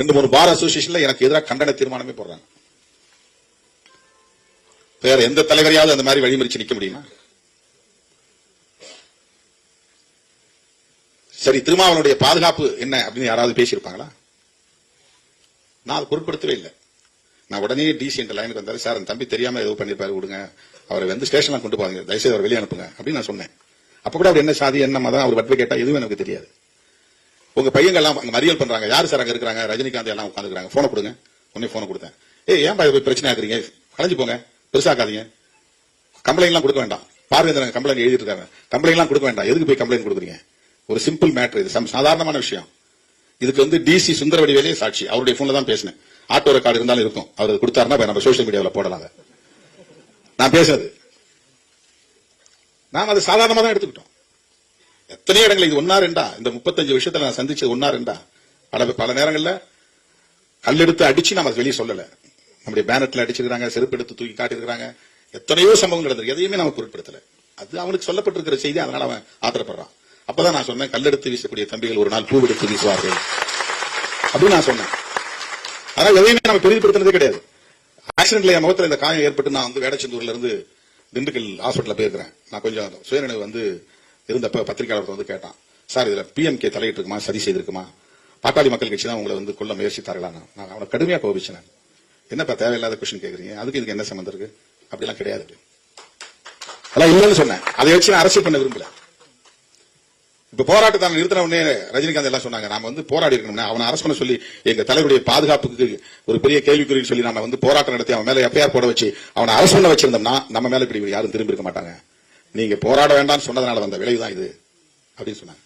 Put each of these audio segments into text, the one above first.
ரெண்டு மூணு பார் அசோசியேஷன்ல எனக்கு எதிராக கண்டன தீர்மானமே போடுறாங்க. வேற எந்த தலைவரையாவது அந்த மாதிரி வழிமறிச்சு நிக்க முடியுமா? சரி திருமாவளவனுடைய பாதுகாப்பு என்ன அப்படின்னு யாராவது பேசியிருப்பாங்களா? நான் அதை பொருட்படுத்தவே இல்லை. நான் உடனே டிசி என்ற லைனுக்கு வந்தாரு சார் தம்பி தெரியாம ஏதோ பண்ணிருப்பாரு விடுங்க. அவரை வந்து ஸ்டேஷன்ல கொண்டு போவாங்க தயவுசெய்து அவர் வெளியே அனுப்புங்க. அப்படின்னு நான் சொன்னேன். அப்ப கூட அவர் என்ன சாதி என்ன மதம் அவர் பட்டு கேட்டா எதுவும் எனக்கு தெரியாது. உங்க பையங்க எல்லாம் அங்க மறியல் பண்றாங்க. யாரு சார் அங்க இருக்கிறாங்க? ரஜினிகாந்த் எல்லாம் உட்காந்துருக்காங்க போனை கொடுங்க. உடனே போனை கொடுத்தேன். ஏய் ஏன் போய் பிரச்சனை ஆக்குறீங்க கலைஞ்சு போங்க. பெருசாக்காதீங்க. கம்ப்ளைண்ட் எல்லாம் கொடுக்க வேண்டாம். பார்வையந்திரங்க கம்ப்ளைண்ட் எழுதிட்டு இருக்காங்க கம்ப்ளைண்ட் எல்லாம் கொடுக்க வேண்டாம். எதுக்கு போய் கம்ப்ளைண்ட் கொடுக்குறீங்க? ஒரு சிம்பிள் மேட்டர் இது. சாதாரணமான விஷயம். இதுக்கு வந்து டிசி சுந்தரவடிவேலே சாட்சி. அவருடைய போன்ல தான் பேசினேன். ஆட்டோ ரெக்கார்டு இருந்தாலும் இருக்கும். அவர் கொடுத்தாருன்னா நம்ம சோசியல் மீடியாவில் போடலாம் நான் பேசுறது. நாம் அது சாதாரணமாக தான் எடுத்துக்கிட்டோம். எத்தனை இடங்கள் இது ஒன்னா ரெண்டா இந்த முப்பத்தஞ்சு விஷயத்துல நான் சந்திச்சது ஒன்னா ரெண்டா பல பல நேரங்கள்ல கல்லெடுத்து அடிச்சு நம்ம வெளியே சொல்லல. நம்முடைய பேனட்ல அடிச்சிருக்காங்க செருப்பு எடுத்து தூக்கி காட்டியிருக்காங்க எத்தனையோ சம்பவம் நடந்திருக்கு. எதையுமே நம்ம பொருட்படுத்தல அது அவனுக்கு சொல்லப்பட்டிருக்கிற செய்தி அதனால அவன் ஆத்திரப்படுறான். அப்பதான் நான் சொன்னேன் கல்லெடுத்து வீசக்கூடிய தம்பிகள் ஒரு நாள் பூவெடுத்து வீசுவார்கள். அப்படின்னு நான் சொன்னேன். அதனால எதையுமே நம்ம பெரிதுபடுத்தினதே கிடையாது. ஆக்சிடென்ட்ல என் முகத்துல இந்த காயம் ஏற்பட்டு நான் வந்து வேடச்செந்தூர்ல இருந்து திண்டுக்கல் ஹாஸ்பிட்டல் போயிருக்கிறேன். நான் கொஞ்சம் சுயநினைவு வந்து இருந்தப்ப பத்திரிகையாளர் வந்து கேட்டான் சார் இதுல பிஎம்கே தலையிட்டு இருக்குமா சரி செய்திருக்குமா? பாட்டாளி மக்கள் கட்சி தான் உங்களை வந்து கொல்ல முயற்சித்தார்களா நான். அவனை கடுமையா கோபிச்சேன். என்னப்பா தேவையில்லாத கொஸ்டின் கேக்குறீங்க? அதுக்கு இதுக்கு என்ன சம்பந்தம் இருக்கு? அப்படிலாம் கிடையாது. அதெல்லாம் இல்லைன்னு சொன்னேன். அதை வச்சு நான் அரசியல் பண்ண விரும்பல. இப்ப போராட்டத்தை நிறுத்தின உடனே ரஜினிகாந்த் எல்லாம் சொன்னாங்க நாம வந்து போராடி இருக்கணும்னா. அவனை அரசு பண்ண சொல்லி எங்க தலைவருடைய பாதுகாப்புக்கு ஒரு பெரிய கேள்விக்குறி சொல்லி நாம வந்து போராட்டம் நடத்தி அவன் மேல எஃப்ஐஆர் போட வச்சு அவனை அரசு பண்ண வச்சிருந்தோம்னா நம்ம மேல இப்படி யாரும் திரும்பி இருக்க மாட்டாங்க. நீங்க போராட வேண்டாம்னு சொன்னதுனால வந்த விளைவுதான் இது அப்படின்னு சொன்னாங்க.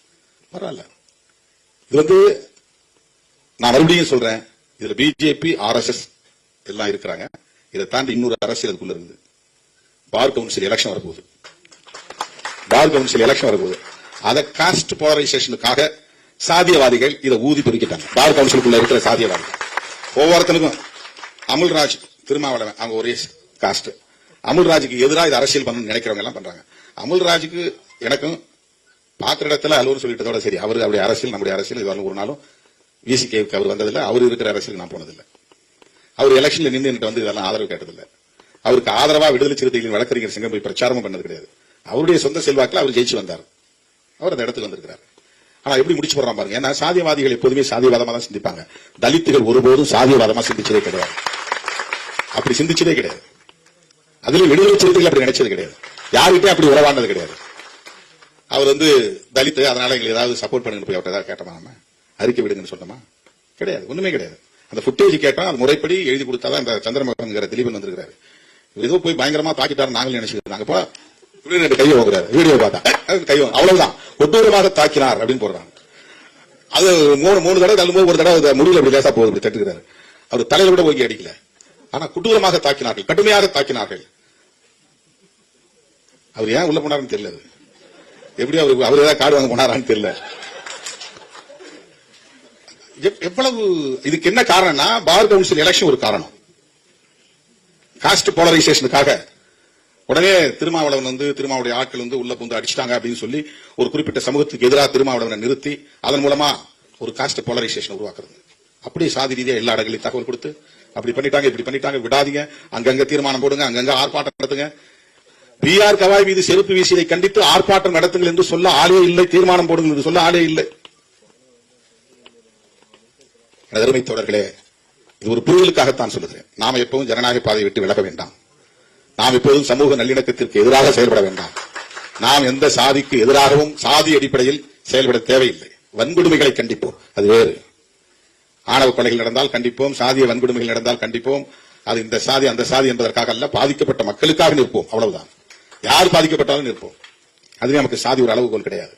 பரவாயில்ல. இது வந்து நான் மறுபடியும் சொல்றேன் இதுல பிஜேபி ஆர்எஸ்எஸ் எல்லாம் இருக்கிறாங்க. இதை தாண்டி இன்னொரு அரசியல் அதுக்குள்ள இருக்குது. பார் கவுன்சில் எலெக்ஷன் வரப்போகுது. பார் கவுன்சில் எலெக்ஷன் வரப்போகுது. அதை காஸ்ட் போலரைசேஷனுக்காக சாதியவாதிகள் இதை ஊதி பிரிக்கிட்டாங்க. பார் கவுன்சிலுக்குள்ள இருக்கிற சாதியவாதிகள். ஒவ்வொருத்தனுக்கும் அமுல்ராஜ் திருமாவளவன் அவங்க ஒரே காஸ்ட் அமுல்ராஜுக்கு எதிராக இது அரசியல் பண்ணணும்னு நினைக்கிறவங்க எல்லாம் பண்றாங்க. அமுல்ராஜுக்கு எனக்கும் பாக்குற இடத்துல அலுவலர் சொல்லிட்டதோட சரி அவரு அவருடைய அரசியல் நம்முடைய அரசியல் இது ஒரு நாளும் விசிகேவுக்கு அவர் வந்ததில்லை அவர் இருக்கிற அரசியல் நான் போனதில்லை. அவர் எலெக்ஷன்ல நின்று என்கிட்ட வந்து இதெல்லாம் ஆதரவு கேட்டதில்லை. அவருக்கு ஆதரவா விடுதலை சிறுத்தைகளின் வழக்கறிஞர் சங்கம் போய் பிரச்சாரமும் பண்ணது கிடையாது. அவருடைய சொந்த செல்வாக்கில் அவர் ஜெயிச்சு வந்தார். அவர் அந்த இடத்துக்கு வந்திருக்கிறார். ஆனா எப்படி முடிச்சு போடுறான் பாருங்க. ஏன்னா சாதியவாதிகள் எப்போதுமே சாதியவாதமா தான் சிந்திப்பாங்க. தலித்துகள் ஒருபோதும் சாதியவாதமா சிந்திச்சதே கிடையாது. அப்படி சிந்திச்சதே கிடையாது. அதுல விடுதலை சிறுத்தைகள் அப்படி நினைச்சது கிடையாது. யார்கிட்டயும் அப்படி உறவானது கிடையாது. அவர் வந்து தலித்து அதனால எங்களுக்கு ஏதாவது சப்போர்ட் பண்ணுங்க போய் அவர்கிட்ட ஏதாவது கேட்டோமா நம்ம? அறிக்கை விடுங்கன்னு சொன்னோமா? கிடையாது ஒண்ணுமே கிடையாது. அந்த ஃபுட்டேஜ் கேட்டோம் அது முறைப்படி எழுதி கொடுத்தாதான் இந்த சந்திரமோகன்கிற திலீபன் வந்திருக்காரு ஏதோ போய் பயங்கரமா தாக்கிட்டாரு நாங்களும் நினைச்சுக்கிட்டு நாங்க ரெண்டு கையை வாங்குறாரு. வீடியோ பார்த்தா. கை அவ்வளவுதான். ஒட்டுரமாக தாக்கினார் அப்படின்னு போடுறாங்க. அது மூணு மூணு தடவை தள்ளும்போது ஒரு தடவை முடியல அப்படி லேசா போகுது அப்படி தட்டுக்கிறாரு. அவர் தலையில கூட ஓங்கி அடிக்கல. ஆனா கொடூரமாக தாக்கினார்கள். கடுமையாக தாக்கினார்கள். அவர் ஏன் உள்ள போனாருன்னு தெரியல அது. எப்படி அவர் அவர் ஏதாவது காடு வாங்க போனாரான்னு தெரியல. எவ்வளவு இதுக்கு என்ன காரணம்னா பார் கவுன்சில் எலெக்ஷன் ஒரு காரணம். காஸ்ட் போலரைசேஷனுக்காக உடனே திருமாவளவன் வந்து திருமாவுடைய ஆட்கள் வந்து உள்ள புந்து அடிச்சிட்டாங்க அப்படின்னு சொல்லி ஒரு குறிப்பிட்ட சமூகத்துக்கு எதிராக திருமாவளவனை நிறுத்தி அதன் மூலமா ஒரு காஸ்ட் போலரைசேஷன் உருவாக்குறது. அப்படியே சாதி ரீதியா எல்லா இடங்களையும் தகவல் கொடுத்து அப்படி பண்ணிட்டாங்க இப்படி பண்ணிட்டாங்க விடாதீங்க அங்கங்க தீர்மானம் போடுங்க அங்கங்க ஆர்ப்பாட்டம் நடத்துங்க பி ஆர் கவாய் மீது செருப்பு வீசியதை கண்டித்து ஆர்ப்பாட்டம் நடத்துங்கள் என்று சொல்ல ஆளே இல்லை தீர்மானம் போடுங்கள் என்று சொல்ல ஆளே இல்லை. எனது அருமை தோழர்களே இது ஒரு புரிதலுக்காகத்தான் சொல்லுகிறேன். நாம் எப்பவும் ஜனநாயக பாதையை விட்டு விலக வேண்டாம். நாம் எப்போதும் சமூக நல்லிணக்கத்திற்கு எதிராக செயல்பட வேண்டாம். நாம் எந்த சாதிக்கு எதிராகவும் சாதி அடிப்படையில் செயல்பட தேவையில்லை. வன்கொடுமைகளை கண்டிப்போம். அது வேறு. ஆணவ கொலைகள் நடந்தால் கண்டிப்போம் சாதிய வன்கொடுமைகள் நடந்தால் கண்டிப்போம். அது இந்த சாதி அந்த சாதி என்பதற்காக அல்ல பாதிக்கப்பட்ட மக்களுக்காக நிற்போம். அவ்வளவுதான். யார் பாதிக்கப்பட்டாலும் நிற்போம். அது நமக்கு சாதி ஒரு அளவுகோல் கிடையாது.